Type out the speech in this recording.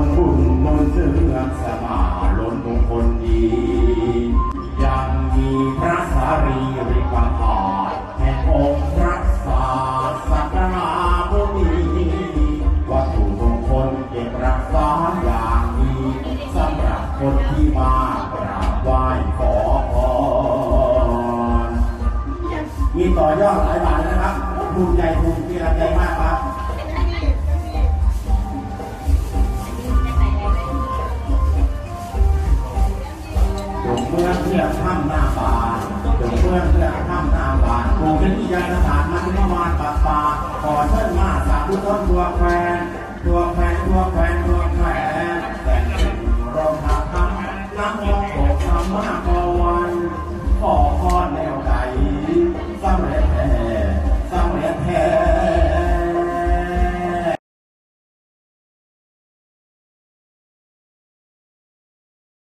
ลบุญมนต์เสื่อมสง่าล้นมงคลดี ยังมีพระสารีริกธาตุแห่งองค์พระศาสนามุนีวัตถุมงคลเก็บรักษาอย่างดีสำหรับคนที่มากราบไหว้ขอพรมีต่อยอดหลายบาทนะครับภูมิใจภูมิใจมากครับ เพื่อนเพื่อถ้ำหน้าป่าจงเพื่อนเพื่อถ้ำหน้าป่าปลูกเป็นกยานศาสตร์มันประมาณป่าป่าขอเชิญมาสาธุต้นตัวแควนตัวแควนตัวแควนตัวแควนแต่งรองหาคำน้ำมองตกคำมา